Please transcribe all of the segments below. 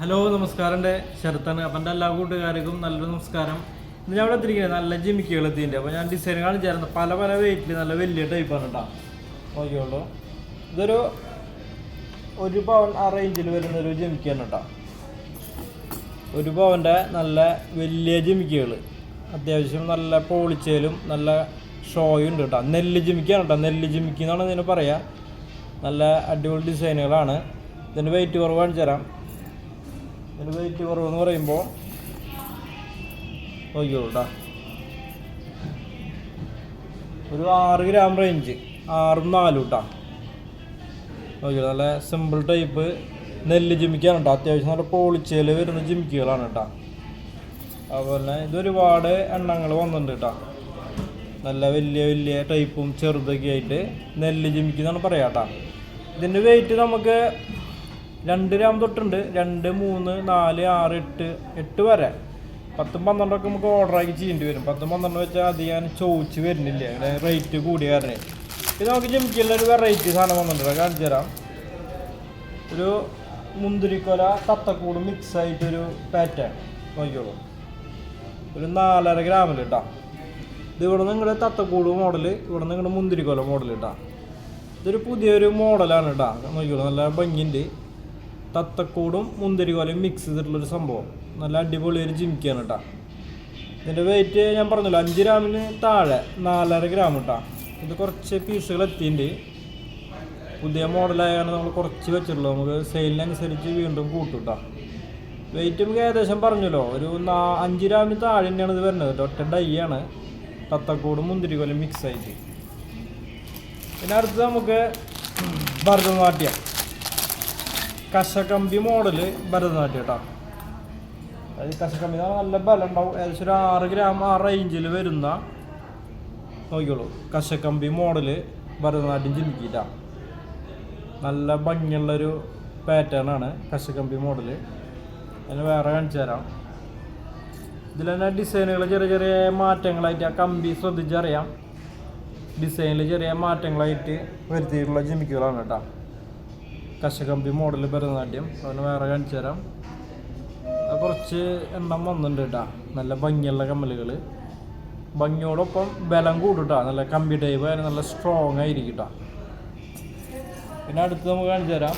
Hello നമസ്കാരം എന്റെ ശരത്താണ്. അപ്പം എന്റെ എല്ലാ കൂട്ടുകാർക്കും നല്ലൊരു നമസ്കാരം. ഇന്ന് ഞാൻ ഇവിടെ എത്തിയിരിക്കുന്നത് നല്ല ജിമിക്കുകൾ എത്തിയിട്ടുണ്ട് അപ്പോൾ ഞാൻ ഡിസൈൻ കാണിച്ചായിരുന്നു പല പല വെയിറ്റിൽ നല്ല വലിയ ടൈപ്പാണ് കേട്ടോ നോക്കിയോളൂ ഇതൊരു ഒരു പവൻ ആ റേഞ്ചിൽ വരുന്ന ഒരു ജിമിക്കാണ് കേട്ടോ ഒരു പവന്റെ നല്ല വലിയ ജിമിക്കുകൾ അത്യാവശ്യം നല്ല പോളിച്ചേലും നല്ല ഷോയും ഉണ്ട് കേട്ടോ നെല്ല് ജിമിക്കാണ് കേട്ടോ നെല്ല് ജിമിക്ക് ഇതിന് പറയുക നല്ല അടിപൊളി ഡിസൈനുകളാണ് ഇതിന്റെ വെയിറ്റ് കുറവ് കാണിച്ചു തരാം. ഇതിന് വെയിറ്റ് കുറവെന്ന് പറയുമ്പോൾ നോക്കിയോട്ടാ ഒരു ആറ് ഗ്രാം റേഞ്ച് ആറും നാലും കേട്ടാ നോക്കിയോ നല്ല സിമ്പിൾ ടൈപ്പ് നെല്ല് ജിമിക്കാണ് കേട്ടോ അത്യാവശ്യം നല്ല പോളിച്ചയിൽ വരുന്ന ജിമിക്കുകളാണ് കേട്ടോ അതുപോലെ ഇതൊരുപാട് എണ്ണങ്ങൾ വന്നിട്ടുണ്ട് കേട്ടോ നല്ല വലിയ വലിയ ടൈപ്പും ചെറുതൊക്കെ ആയിട്ട് നെല്ല് ജിമിക്ക് എന്നാണ് പറയാം കേട്ടോ ഇതിന്റെ വെയിറ്റ് നമുക്ക് രണ്ട് ഗ്രാം തൊട്ടുണ്ട്. രണ്ട് മൂന്ന് നാല് ആറ് എട്ട് എട്ട് വരെ. പത്തും പന്ത്രണ്ടൊക്കെ നമുക്ക് ഓർഡർ ആക്കി ചെയ്യേണ്ടി വരും. പത്തും പന്ത്രണ്ട് വെച്ചാൽ അധികം ചോദിച്ച് വരുന്നില്ല. അങ്ങനെ റേറ്റ് കൂടിയ കാരണം. ഇത് നമുക്ക് ജിമിക്കുള്ള ഒരു വെറൈറ്റി സാധനം വന്നിട്ടുണ്ട്. കാണിച്ചു തരാം. ഒരു മുന്തിരിക്കൊല തത്തക്കൂട് മിക്സ് ആയിട്ടൊരു പാറ്റേൺ നോക്കിയോളൂ ഒരു നാലര ഗ്രാമിൽ ഇട്ടാ ഇത് ഇവിടെ നിങ്ങളുടെ തത്തക്കൂട് മോഡൽ ഇവിടെ നിങ്ങളുടെ മുന്തിരിക്കൊല മോഡൽ ഇട്ടാ ഇതൊരു പുതിയൊരു മോഡലാണ് കേട്ടാ നോക്കിയോളൂ നല്ല ഭംഗിയുണ്ട് തത്തക്കൂടും മുന്തിരിക്കൊലയും മിക്സ് ചെയ്തിട്ടുള്ളൊരു സംഭവം. നല്ല അടിപൊളി ഒരു ജിമിക്കാണ് കേട്ടോ ഇതിന്റെ വെയിറ്റ് ഞാൻ പറഞ്ഞല്ലോ അഞ്ച് ഗ്രാമിന് താഴെ നാലര ഗ്രാം കേട്ടോ ഇത് കുറച്ച് പീസുകൾ എത്തിയിട്ടുണ്ട് പുതിയ മോഡലായാണ് നമ്മൾ കുറച്ച് വെച്ചിട്ടുള്ളൂ നമുക്ക് സെയിലിനനുസരിച്ച് വീണ്ടും കൂട്ടും കേട്ടോ വെയിറ്റ് നമുക്ക് ഏകദേശം പറഞ്ഞല്ലോ ഒരു നാ അഞ്ച് ഗ്രാമിന് താഴെ തന്നെയാണ് ഇത് വരുന്നത് ഒറ്റ ഡൈ ആണ് തത്തക്കൂടും കോലയും മിക്സ് ആയിട്ട്. പിന്നെ അടുത്ത് നമുക്ക് ഭരതനാട്യം. കശക്കമ്പി മോഡൽ ഭരതനാട്യം കേട്ടോ അതായത് കശകമ്പി നല്ല ബലം ഉണ്ടാവും ഏകദേശം ഒരു ആറ് ഗ്രാം ആ റേഞ്ചിൽ വരുന്ന നോക്കിയോളൂ കശകമ്പി മോഡൽ ഭരതനാട്യം ജിമിക്കിട്ടാ നല്ല ഭംഗിയുള്ളൊരു പാറ്റേൺ ആണ് കശകമ്പി മോഡൽ. അതിന് വേറെ കാണിച്ചു തരാം. ഇതിൽ തന്നെ ഡിസൈനുകൾ ചെറിയ ചെറിയ മാറ്റങ്ങളായിട്ട് ആ കമ്പി ശ്രദ്ധിച്ചറിയാം. ഡിസൈനിൽ ചെറിയ മാറ്റങ്ങളായിട്ട് വരുത്തിയിട്ടുള്ള ജിമിക്കുകളാണ് കേട്ടോ കശക്കമ്പി മോഡൽ ഭരതനാട്യം അതിന് വേറെ കാണിച്ചു തരാം. കുറച്ച് എണ്ണം വന്നിട്ടുണ്ട് കേട്ടോ നല്ല ഭംഗിയുള്ള കമ്മലുകൾ ഭംഗിയോടൊപ്പം ബലം കൂടുട്ടാ കേട്ടോ നല്ല കമ്പി ടൈപ്പ് നല്ല സ്ട്രോങ് ആയിരിക്കും കേട്ടോ പിന്നെ അടുത്ത് നമുക്ക് കാണിച്ചു തരാം.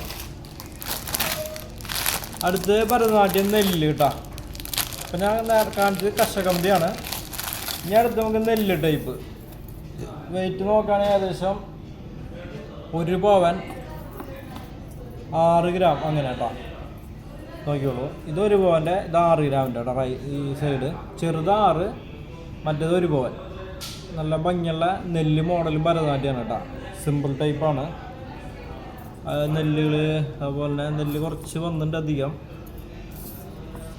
അടുത്ത് ഭരതനാട്യം നെല്ല് കേട്ടോ അപ്പം ഞാൻ നേരത്തെ കാണിച്ചത് കശകമ്പിയാണ്. ഇനി അടുത്ത് നമുക്ക് നെല്ല് ടൈപ്പ് വെയിറ്റ് നോക്കുകയാണെങ്കിൽ ഏകദേശം ഒരു പവൻ ആറ് ഗ്രാം അങ്ങനെ കേട്ടോ. നോക്കിയോളൂ ഇതൊരു പവന്റെ ഇത് ആറ് ഗ്രാമിന്റെ കേട്ടോ റൈ ഈ സൈഡ് ചെറുത് ആറ് മറ്റേത് ഒരു പവൻ. നല്ല ഭംഗിയുള്ള നെല്ല് മോഡലും ഭരതനാട്യമാണ് കേട്ടോ. സിമ്പിൾ ടൈപ്പാണ് നെല്ലുകൾ അതുപോലെ തന്നെ നെല്ല് കുറച്ച് വന്നിട്ടുണ്ട് അധികം.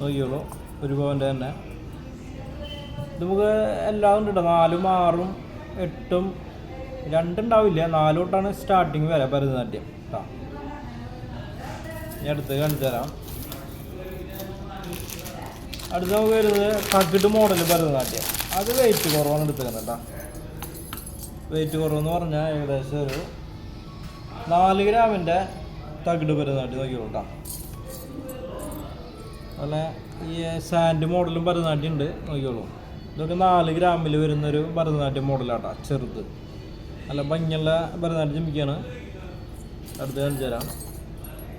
നോക്കിയോളൂ ഒരു പവന്റെ തന്നെ. ഇത് നമുക്ക് എല്ലാം ഉണ്ട് കേട്ടോ. നാലും ആറും എട്ടും രണ്ടുണ്ടാവില്ല. നാലു തൊട്ടാണ് സ്റ്റാർട്ടിങ് വരെ ഭരതനാട്യം. കേട്ടോ ഞാൻ അടുത്ത് കാണിച്ചു തരാം. അടുത്ത് നമുക്ക് വരുന്നത് കട്ടിട്ട് മോഡൽ ഭരതനാട്യം അത് വെയിറ്റ് കുറവാണ് എടുത്തേക്കുന്നത് വെയിറ്റ് കുറവെന്ന് പറഞ്ഞാൽ ഏകദേശം ഒരു നാല് ഗ്രാമിന്റെ തകിട് ഭരതനാട്യം നോക്കിയോളൂ കേട്ടോ. അതുപോലെ ഈ സാൻഡ് മോഡലും ഭരതനാട്യം ഉണ്ട്. നോക്കിയോളൂ ഇതൊക്കെ നാല് ഗ്രാമിൽ വരുന്നൊരു ഭരതനാട്യം മോഡലാട്ടോ ചെറുത്. നല്ല ഭംഗിയുള്ള ഭരതനാട്യം ചിമ്മിക്കാണ് അടുത്ത് കാണിച്ചു തരാം.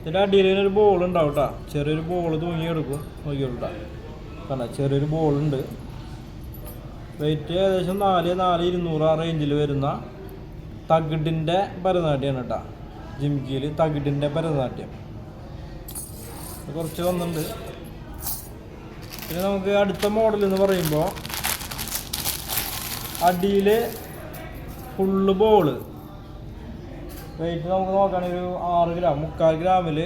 ഇതിന്റെ അടിയിൽ ഒരു ബോൾ ഉണ്ടാവും കേട്ടോ ചെറിയൊരു ബോൾ തൂങ്ങിയെടുക്കും. നോക്കിയോട്ടാ കണ്ട? ചെറിയൊരു ബോൾ ഉണ്ട്. വെയിറ്റ് ഏകദേശം നാല് നാല് ഇരുന്നൂറ് ആ റേഞ്ചിൽ വരുന്ന തകിടിന്റെ ഭരതനാട്യമാണ് കേട്ടോ ജിംകിയിൽ തകിടിന്റെ ഭരതനാട്യം. കുറച്ച് വന്നിട്ടുണ്ട്. പിന്നെ നമുക്ക് അടുത്ത മോഡൽ എന്ന് പറയുമ്പോൾ അടിയിൽ ഫുള്ള് ബോൾ വെയിറ്റ് നമുക്ക് നോക്കുകയാണെങ്കിൽ ഒരു ആറ് ഗ്രാം മുക്കാൽ ഗ്രാമിൽ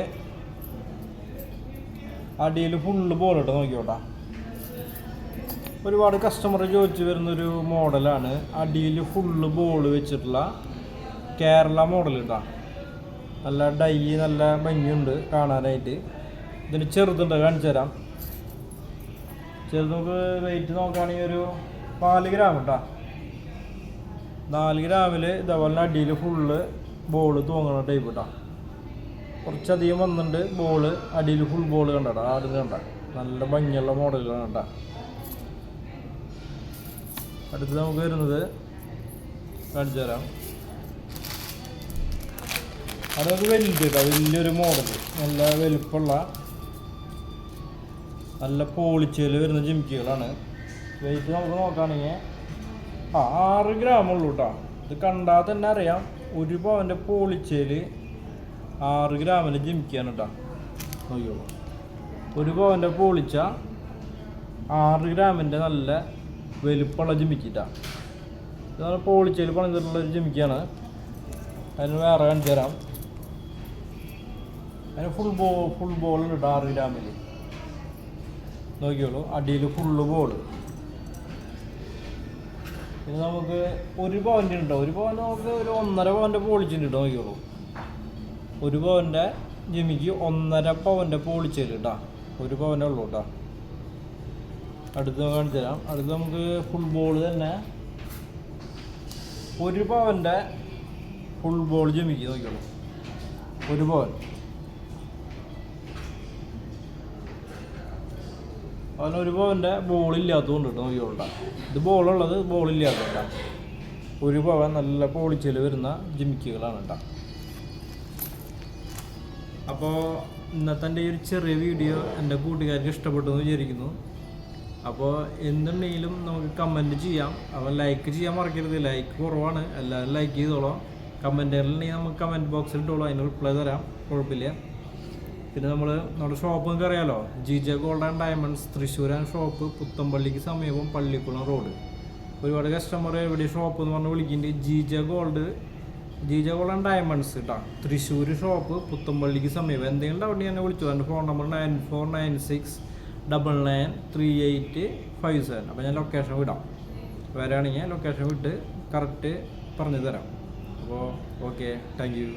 അടിയിൽ ഫുള്ള് ബോൾ നോക്കിക്കോട്ടെ. ഒരുപാട് കസ്റ്റമർ ചോദിച്ചു വരുന്നൊരു മോഡലാണ് അടിയിൽ ഫുള്ള് ബോൾ വെച്ചിട്ടുള്ള കേരള മോഡൽ കേട്ടോ നല്ല ഡൈ നല്ല ഭംഗിയുണ്ട് കാണാനായിട്ട്. ഇതിന് ചെറുതുണ്ട് കാണിച്ചു തരാം. ചെറുത് നമുക്ക് വെയിറ്റ് നോക്കുകയാണെങ്കിൽ ഒരു നാല് ഗ്രാം കേട്ടോ നാല് ഗ്രാമിൽ ഇതേപോലെ അടിയിൽ ഫുള്ള് ബോൾ തൂങ്ങണ ടൈപ്പ് കേട്ടോ കുറച്ചധികം വന്നിട്ടുണ്ട് ബോൾ അടിയിൽ ഫുൾ ബോൾ കണ്ടടാ ആട് കണ്ട. നല്ല ഭംഗിയുള്ള മോഡലാണ് കേട്ടോ അടുത്ത് നമുക്ക് വരുന്നത് കാണിച്ചു തരാം. അതൊക്കെ വലുത് കേട്ടോ വലിയൊരു മോഡൽ നല്ല വലുപ്പമുള്ള നല്ല പോളിച്ചയിൽ വരുന്ന ജിമിക്കുകളാണ് വെയിറ്റ് നമുക്ക് നോക്കുകയാണെങ്കിൽ ആ ആറ് ഗ്രാമുള്ളൂ കേട്ടോ ഇത് കണ്ടാൽ തന്നെ അറിയാം. ഒരു പവന്റെ പോളിച്ചയിൽ ആറ് ഗ്രാമിന് ജിമിക്കാണ് കേട്ടോ അയ്യോ. ഒരു പവന്റെ പോളിച്ച ആറ് ഗ്രാമിന്റെ നല്ല വലുപ്പമുള്ള ജമിക്കിട്ടാ ഇതാണ് പോളിച്ചയിൽ പണിതിട്ടുള്ള ഒരു ജിമിക്കാണ് അതിന് വേറെ കാണിച്ചു തരാം. അതിന് ഫുൾ ബോൾ ഫുൾ ബോൾ ഉണ്ട് ആറ് ഗ്രാമിൽ നോക്കിയോളൂ അടിയിൽ ഫുള്ള് ബോൾ ഇത് നമുക്ക് ഒരു പവന്റെ ഉണ്ടോ? ഒരു പവൻ നമുക്ക് ഒരു ഒന്നര പവന്റെ പോളിച്ചിട്ടുണ്ട് കേട്ടോ നോക്കിയോളൂ ഒരു പവന്റെ ജിമിക്ക് ഒന്നര പവന്റെ പോളിച്ചേൽ കേട്ടോ ഒരു പവന്റെ ഉള്ളൂ കേട്ടോ അടുത്ത് കാണിച്ചു തരാം. അടുത്ത് നമുക്ക് ഫുൾ ബോൾ തന്നെ. ഒരു പവന്റെ ഫുൾ ബോൾ ജിമിക്ക് നോക്കിയോളൂ ഒരു പവൻ. അവന് ഒരു പവന്റെ ബോളില്ലാത്തതുകൊണ്ട് കിട്ടും നോക്കിയോളാം ഇത് ബോളുള്ളത് ബോളില്ലാത്തതുകൊണ്ട. ഒരു പവൻ നല്ല പോളിച്ചയിൽ വരുന്ന ജിമിക്കുകളാണ് കേട്ടോ. അപ്പോൾ ഇന്നത്തെ എന്റെ ഒരു ചെറിയ വീഡിയോ എന്റെ കൂട്ടുകാർക്ക് ഇഷ്ടപ്പെട്ടു എന്ന് വിചാരിക്കുന്നു. അപ്പോൾ എന്തുണ്ടെങ്കിലും നമുക്ക് കമന്റ് ചെയ്യാം. അപ്പോൾ ലൈക്ക് ചെയ്യാൻ മറക്കരുത്. ലൈക്ക് കുറവാണ്. എല്ലാവരും ലൈക്ക് ചെയ്തോളാം. കമന്റുകളുണ്ടെങ്കിൽ നമുക്ക് കമന്റ് ബോക്സിൽ ഇട്ടോളാം. അതിന് റിപ്ലൈ തരാം. കുഴപ്പമില്ല. പിന്നെ നമ്മൾ നമ്മുടെ ഷോപ്പ് നിങ്ങൾക്ക് അറിയാലോ? G J gold and diamonds തൃശ്ശൂരാൻ shop പുത്തമ്പള്ളിക്ക് സമീപം പള്ളിക്കുളം റോഡ് ഒരുപാട് കസ്റ്റമർ എവിടെ ഷോപ്പ് എന്ന് പറഞ്ഞ് വിളിക്കുന്നുണ്ട് G J gold G J gold and diamonds കേട്ടോ തൃശ്ശൂർ ഷോപ്പ് പുത്തമ്പള്ളിക്ക് സമീപം. എന്തെങ്കിലും ഡൗട്ട് എന്നെ വിളിച്ചു. എന്റെ phone number nine four nine six double nine three eight five seven അപ്പോൾ ഞാൻ ലൊക്കേഷൻ വിടാം. വരാണെങ്കിൽ ലൊക്കേഷൻ വിട്ട് കറക്റ്റ് പറഞ്ഞു തരാം. അപ്പോൾ ഓക്കെ താങ്ക് യു